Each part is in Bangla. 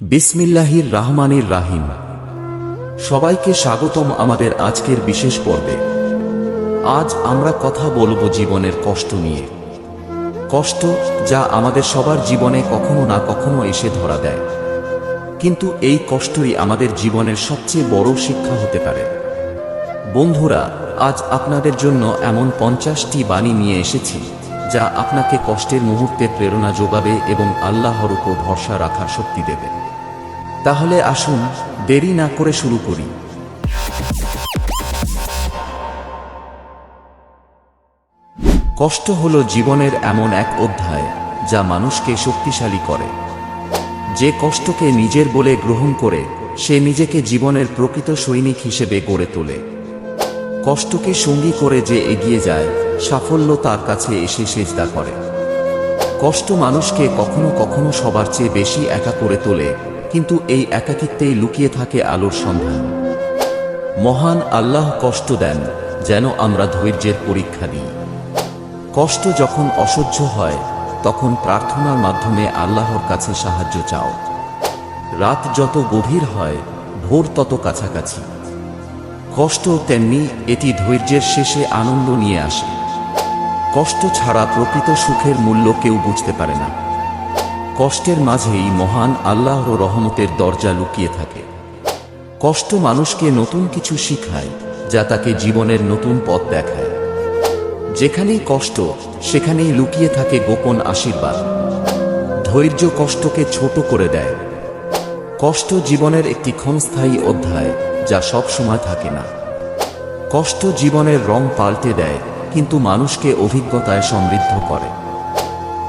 বিসমিল্লাহির রাহমানির রাহিম। সবাইকে স্বাগতম আমাদের আজকের বিশেষ পর্বে। আজ আমরা কথা বলব জীবনের কষ্ট নিয়ে। কষ্ট যা আমাদের সবার জীবনে কখনো না কখনো এসে ধরা দেয়। কিন্তু এই কষ্টই আমাদের জীবনের সবচেয়ে বড় শিক্ষা হতে পারে। বন্ধুরা, আজ আপনাদের জন্য এমন পঞ্চাশটি বাণী নিয়ে এসেছি, যা আপনাকে কষ্টের মুহূর্তে প্রেরণা যোগাবে এবং আল্লাহর উপর ভরসা রাখার শক্তি দেবে। তাহলে আসুন দেরি না করে শুরু করি। কষ্ট হলো জীবনের এমন এক অধ্যায় যা মানুষকে শক্তিশালী করে। যে কষ্টকে নিজের বলে গ্রহণ করে, সে নিজেকে জীবনের প্রকৃত সৈনিক হিসেবে গড়ে তোলে। কষ্টকে সঙ্গী করে যে এগিয়ে যায়, সাফল্য তার কাছে এসে সেজদা করে। কষ্ট মানুষকে কখনো কখনো সবার চেয়ে বেশি একা করে তোলে কিন্তু এই একাকিত্বেই লুকিয়ে থাকে আলোর সন্ধান। মহান আল্লাহ কষ্ট দেন যেন আমরা ধৈর্যের পরীক্ষা দিই কষ্ট যখন অসহ্য হয়, তখন প্রার্থনার মাধ্যমে আল্লাহর কাছে সাহায্য চাও। রাত যত গভীর হয়, ভোর তত কাছাকাছি। কষ্ট তেমনি এটি ধৈর্যের শেষে আনন্দ নিয়ে আসে। কষ্ট ছাড়া প্রকৃত সুখের মূল্য কেউ বুঝতে পারে না। কষ্টের মাঝেই মহান আল্লাহর রহমতের দরজা লুকিয়ে থাকে। কষ্ট মানুষকে নতুন কিছু শিখায়, যা তাকে জীবনের নতুন পথ দেখায়। যেখানেই কষ্ট, সেখানেই লুকিয়ে থাকে গোপন আশীর্বাদ। ধৈর্য কষ্টকে ছোট করে দেয়। কষ্ট জীবনের একটি ক্ষণস্থায়ী অধ্যায়, যা সব সময় থাকে না। কষ্ট জীবনের রং পাল্টে দেয়, কিন্তু মানুষকে অভিজ্ঞতায় সমৃদ্ধ করে।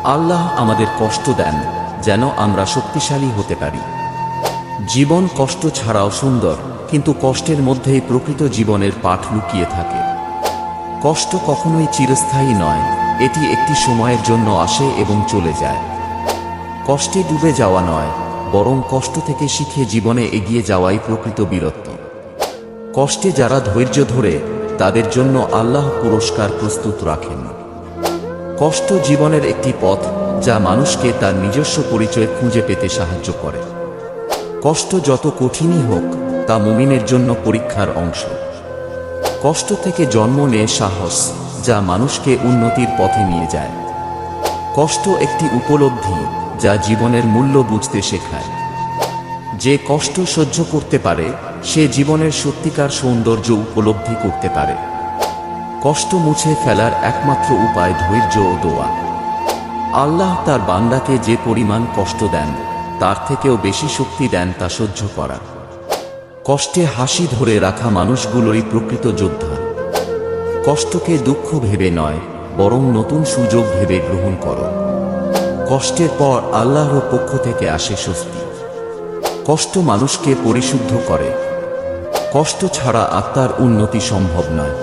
আল্লাহ আমাদের কষ্ট দেন। যেন আমরা শক্তিশালী হতে পারি। জীবন কষ্ট ছাড়াও সুন্দর, কিন্তু কষ্টের মধ্যেই প্রকৃত জীবনের পাঠ লুকিয়ে থাকে। কষ্ট কখনোই চিরস্থায়ী নয়, এটি একটি সময়ের জন্য আসে এবং চলে যায়। কষ্টে ডুবে যাওয়া নয়, বরং কষ্ট থেকে শিখে জীবনে এগিয়ে যাওয়াই প্রকৃত বীরত্ব। কষ্টে যারা ধৈর্য ধরে, তাদের জন্য আল্লাহ পুরস্কার প্রস্তুত রাখেন। কষ্ট জীবনের একটি পথ যা মানুষকে তার নিজস্ব পরিচয় খুঁজে পেতে সাহায্য করে। কষ্ট যত কঠিনই হোক, তা মুমিনের জন্য পরীক্ষার অংশ। কষ্ট থেকে জন্ম নেয় সাহস, যা মানুষকে উন্নতির পথে নিয়ে যায়। কষ্ট একটি উপলব্ধি, যা জীবনের মূল্য বুঝতে শেখায়। যে কষ্ট সহ্য করতে পারে, সে জীবনের সত্যিকার সৌন্দর্য উপলব্ধি করতে পারে। কষ্ট মুছে ফেলার একমাত্র উপায় ধৈর্য ও দোয়া। আল্লাহ তার বান্দাকে যে পরিমাণ কষ্ট দেন, তার থেকেও বেশি শক্তি দেন তা সহ্য করা। কষ্টে হাসি ধরে রাখা মানুষগুলোই প্রকৃত যোদ্ধা। কষ্টকে দুঃখ ভেবে নয়, বরং নতুন সুযোগ ভেবে গ্রহণ করো। কষ্টের পর আল্লাহর পক্ষ থেকে আসে স্বস্তি। কষ্ট মানুষকে পরিশুদ্ধ করে। কষ্ট ছাড়া আত্মার উন্নতি সম্ভব নয়।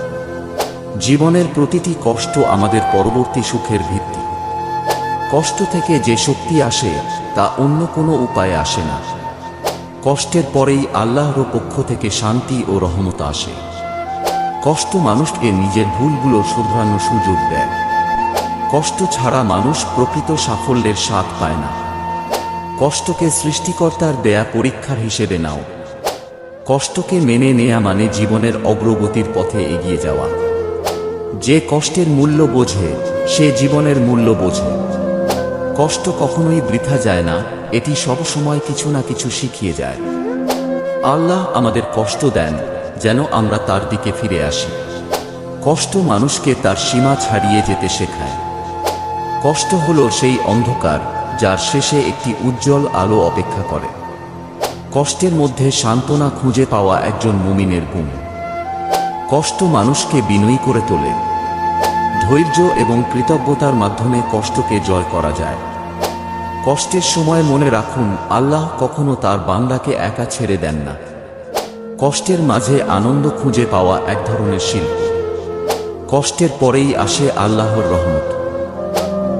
জীবনের প্রতিটি কষ্ট আমাদের পরবর্তী সুখের ভিত্তি। কষ্ট থেকে যে শক্তি আসে, তা অন্য কোনো উপায়ে আসে না। কষ্টের পরেই আল্লাহর পক্ষ থেকে শান্তি ও রহমত আসে। কষ্ট মানুষকে নিজের ভুলগুলো শুধরানোর সুযোগ দেয়। কষ্ট ছাড়া মানুষ প্রকৃত সাফল্যের স্বাদ পায় না। কষ্টকে সৃষ্টিকর্তার দেয়া পরীক্ষার হিসেবে নাও। কষ্টকে মেনে নেয়া মানে জীবনের অগ্রগতির পথে এগিয়ে যাওয়া। যে কষ্টের মূল্য বোঝে, সে জীবনের মূল্য বোঝে। কষ্ট কখনোই বৃথা যায় না, এটি সবসময় কিছু না কিছু শিখিয়ে যায়। আল্লাহ আমাদের কষ্ট দেন, যেন আমরা তার দিকে ফিরে আসি। কষ্ট মানুষকে তার সীমা ছাড়িয়ে যেতে শেখায়। কষ্ট হলো সেই অন্ধকার, যার শেষে একটি উজ্জ্বল আলো অপেক্ষা করে। কষ্টের মধ্যে সান্ত্বনা খুঁজে পাওয়া একজন মুমিনের গুণ। কষ্ট মানুষকে বিনয়ী করে তোলে। ধৈর্য এবং কৃতজ্ঞতার মাধ্যমে কষ্টকে জয় করা যায়। কষ্টের সময় মনে রাখুন, আল্লাহ কখনো তার বান্দাকে একা ছেড়ে দেন না। কষ্টের মাঝে আনন্দ খুঁজে পাওয়া এক ধরনের শিল্প। কষ্টের পরেই আসে আল্লাহর রহমত।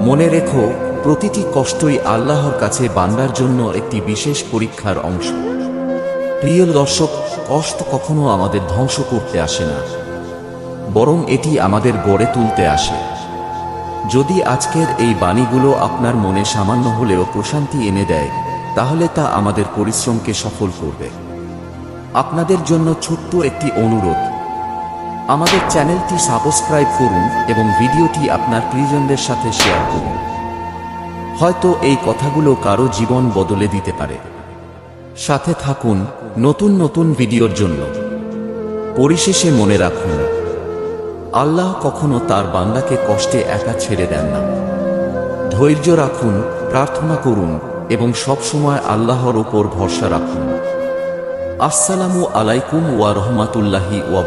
মনে রেখো, প্রতিটি কষ্টই আল্লাহর কাছে বান্দার জন্য একটি বিশেষ পরীক্ষার অংশ। প্রিয় দর্শক, কষ্ট কখনো আমাদের ধ্বংস করতে আসে না। বরং এটি আমাদের গড়ে তুলতে আসে। যদি আজকের এই বাণীগুলো আপনার মনে সামান্য হলেও প্রশান্তি এনে দেয়, তাহলে তা আমাদের পরিশ্রমকে সফল করবে। আপনাদের জন্য ছোট্ট একটি অনুরোধ। আমাদের চ্যানেলটি সাবস্ক্রাইব করুন এবং ভিডিওটি আপনার প্রিয়জনদের সাথে শেয়ার করুন। হয়তো এই কথাগুলো কারও জীবন বদলে দিতে পারে। সাথে থাকুন নতুন নতুন ভিডিওর জন্য। পরিশেষে মনে রাখুন আল্লাহ কখনো তার বান্দাকে কষ্টে একা ছেড়ে দেন না। ধৈর্য রাখুন, প্রার্থনা করুন এবং সবসময় আল্লাহর ওপর ভরসা রাখুন। আসসালামু আলাইকুম ওয়া রহমাতুল্লাহি ওয়া